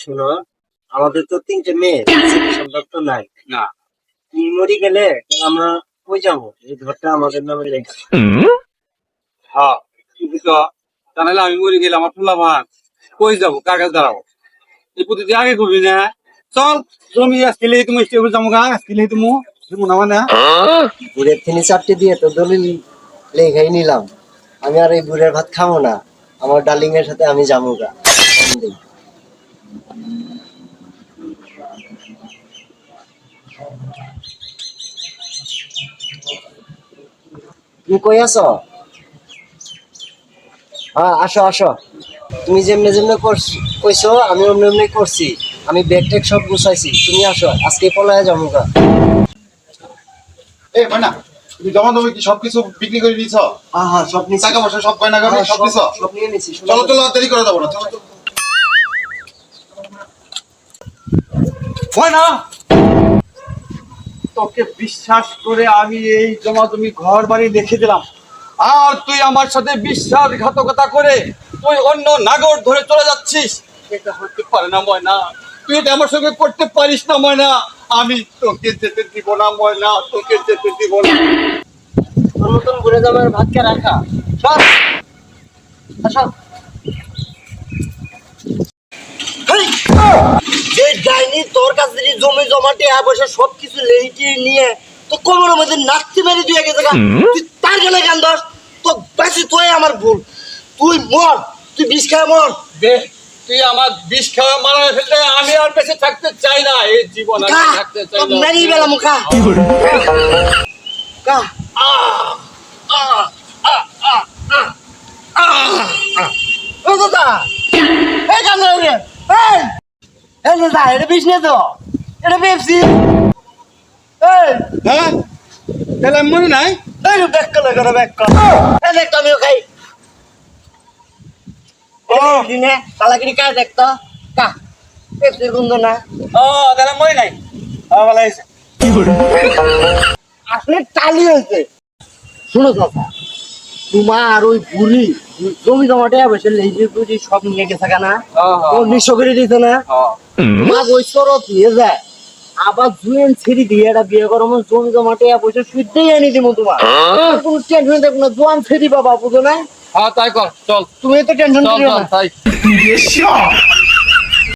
শোনো আমাদের তো তিনটে মেয়ে সন্তান তো নাই। না। তুমি মরি গেলে আমরা কই যাব? এই ঘরটা আমাদের নামে লেখা। হ্যাঁ কিন্তু তো জানালে আমি মরে গেলে আমার ফুলা ভাত কই যাব? কার কাছে দাঁড়াবো? এই প্রতিটি আগে করবি না। চল জমি আসলে তুমি স্টেবল যাব গা আসলে তুমি মনে হয় না। বুড়ের তিনি চারটে দিয়ে তো দলিল লেখাই নিলাম। আমি আর এই বুড়ের ভাত খাব না। আমার ডার্লিং এর সাথে আমি যাব গা। তুমি কই আছো? হ্যাঁ আসো আসো। তুমি যেমনে যেমনে করছি কইছো আমি অমনি অমনি করছি। আমি ব্যাগ ট্যাগ সব গুছাইছি। তুমি আসো আজকে পলায় যাব গা। এ না তুমি জমা জমি কি সবকিছু বিক্রি করে দিয়েছ হ্যাঁ হ্যাঁ সব নিছি। টাকা পয়সা সব গয়না গাড়ি হ্যাঁ, সব দিছ সব- নিয়ে নিছি চলো চলো দেরি করে দেবো না চলো। না। তোকে বিশ্বাস করে আমি এই জমা জমি ঘর বাড়ি দেখে দিলাম। আর তুই আমার সাথে বিশ্বাসঘাতকতা করে তুই অন্য নাগর ধরে চলে যাচ্ছিস। এটা হতে পারে না ময়না। তুই এটা আমার সঙ্গে করতে পারিস না ময়না। আমি তোকে যেতে দিব না ময়না। তোকে যেতে দিব না। তোর মতন ঘুরে যাবার ভাতকে রাখা। সব সব তোর কাছে যদি জমি জমা টেয়া পয়সা সব কিছু লেহিটি নিয়ে তো কোমরের মধ্যে নাচতে মেরে দিয়ে গেছে গা। তুই তার গেলে গান দোস তো বেশি তোই আমার ভুল। তুই মর। তুই বিষ খায় মর। দে তুই আমার বিষ খাওয়া মারা ফেললে আমি আর বেঁচে থাকতে চাই না। এই জীবন কা থাকতে চাই না। মেরি বেলা মুখা কা ও দাদা এই কান রে এই। এই দাদা এটা বিষ নে তো। এটা পেপসি। এই। হ্যাঁ? তাহলে মনে নাই? এই ব্যাক কল করে ব্যাক কল এই দেখ আমিও খাই। ও! দিনে কালাকিরি কায় দেখ তো। কা পেপসির গন্ধ না। ও তাহলে মনে নাই। ও ভালো হয়েছে। আসলে টালি হয়েছে। শুনো কথা তোমার ওই বুড়ি জমি জমাটে বসে লেজি বুঝি সব নিয়ে গেছে কেনা। ও নিঃস্ব করে দিতে না? তোমার ওই চরত নিয়ে যায়। আবার জুয়েন ছেড়ে দিয়ে এটা বিয়ে করো আমার জমি জমাটে বসে সুদ্ধেই এনে দিব তোমার। আর কোনো টেনশন দেখো না জোয়ান ছেড়ি বাবা বুঝো না? হ্যাঁ তাই কর চল। তুমি তো টেনশন না। তাই।